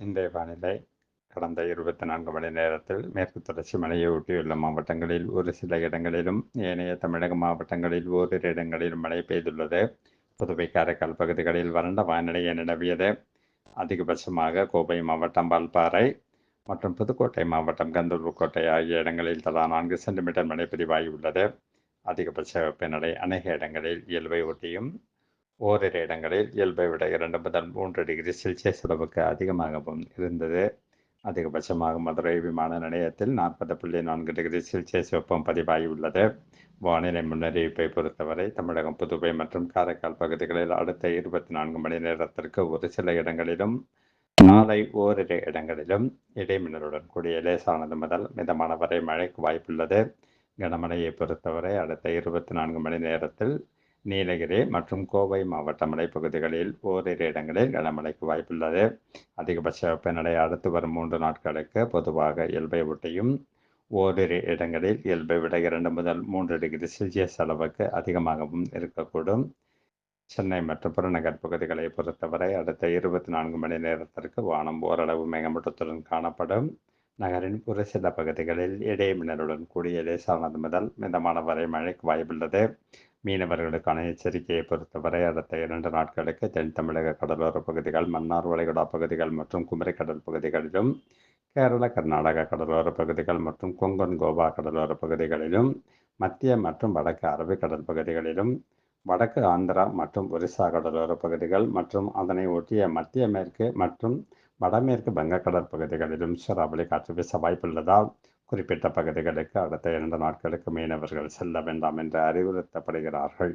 இன்றைய வானிலை கடந்த இருபத்தி நான்கு மணி நேரத்தில் மேற்கு தொடர்ச்சி மலையை ஒட்டியுள்ள மாவட்டங்களில் ஒரு சில இடங்களிலும் ஏனைய தமிழக மாவட்டங்களில் ஓரிரு இடங்களிலும் மழை பெய்துள்ளது. புதுவை காரைக்கால் பகுதிகளில் வறண்ட வானிலையை நிலவியது. அதிகபட்சமாக கோவை மாவட்டம் வால்பாறை மற்றும் புதுக்கோட்டை மாவட்டம் கந்தூர்கோட்டை ஆகிய இடங்களில் தலா நான்கு சென்டிமீட்டர் மழை பதிவாகியுள்ளது அதிகபட்ச வெப்பநிலை அநேக இடங்களில் இயல்பை ஒட்டியும் ஓரிரு இடங்களில் இயல்பை விட இரண்டு முதல் மூன்று டிகிரி செல்சியஸ் அளவுக்கு அதிகமாகவும் இருந்தது. அதிகபட்சமாக மதுரை விமான நிலையத்தில் நாற்பது புள்ளி நான்கு டிகிரி செல்சியஸ் வெப்பம் பதிவாகியுள்ளது வானிலை முன்னறிவிப்பை பொறுத்தவரை தமிழகம் புதுவை மற்றும் காரைக்கால் பகுதிகளில் அடுத்த இருபத்தி நான்கு மணி நேரத்திற்கு ஒரு சில இடங்களிலும் நாளை ஓரிரு இடங்களிலும் இடைமின்னலுடன் கூடிய லேசானது முதல் மிதமான வரை மழைக்கு வாய்ப்புள்ளது. கனமழையை பொறுத்தவரை அடுத்த இருபத்தி நான்கு மணி நேரத்தில் நீலகிரி மற்றும் கோவை மாவட்ட மலைப்பகுதிகளில் ஓரிரு இடங்களில் கனமழைக்கு வாய்ப்புள்ளது. அதிகபட்ச வெப்பநிலை அடுத்து வரும் மூன்று நாட்களுக்கு பொதுவாக இயல்பை ஒட்டியும் ஓரிரு இடங்களில் இயல்பை விட இரண்டு முதல் மூன்று டிகிரி செல்சியஸ் அளவுக்கு அதிகமாகவும் இருக்கக்கூடும். சென்னை மற்றும் புறநகர் பகுதிகளை பொறுத்தவரை அடுத்த இருபத்தி நான்கு மணி நேரத்திற்கு வானம் ஓரளவு மேகமூட்டத்துடன் காணப்படும். நகரின் ஒரு சில பகுதிகளில் இடைமின்னலுடன் கூடிய லேசானது முதல் மிதமான வரை மழைக்கு வாய்ப்புள்ளது. மீனவர்களுக்கான எச்சரிக்கையை பொறுத்தவரை அடுத்த இரண்டு நாட்களுக்கு தென் தமிழக கடலோர பகுதிகள் மன்னார் வளைகுடா பகுதிகள் மற்றும் குமரிக்கடல் பகுதிகளிலும் கேரள கர்நாடக கடலோர பகுதிகள் மற்றும் கொங்கன் கோவா கடலோர பகுதிகளிலும் மத்திய மற்றும் வடக்கு அரபிக்கடல் பகுதிகளிலும் வடக்கு ஆந்திரா மற்றும் ஒரிசா கடலோர பகுதிகள் மற்றும் அதனை ஒட்டிய மத்திய மேற்கு மற்றும் வடமேற்கு வங்கக்கடல் பகுதிகளிலும் சூறாவளி காற்று வீச வாய்ப்புள்ளதால் குறிப்பிட்ட பகுதிகளுக்கு அடுத்த இரண்டு நாட்களுக்கு மீனவர்கள் செல்ல வேண்டாம் என்று அறிவுறுத்தப்படுகிறார்கள்.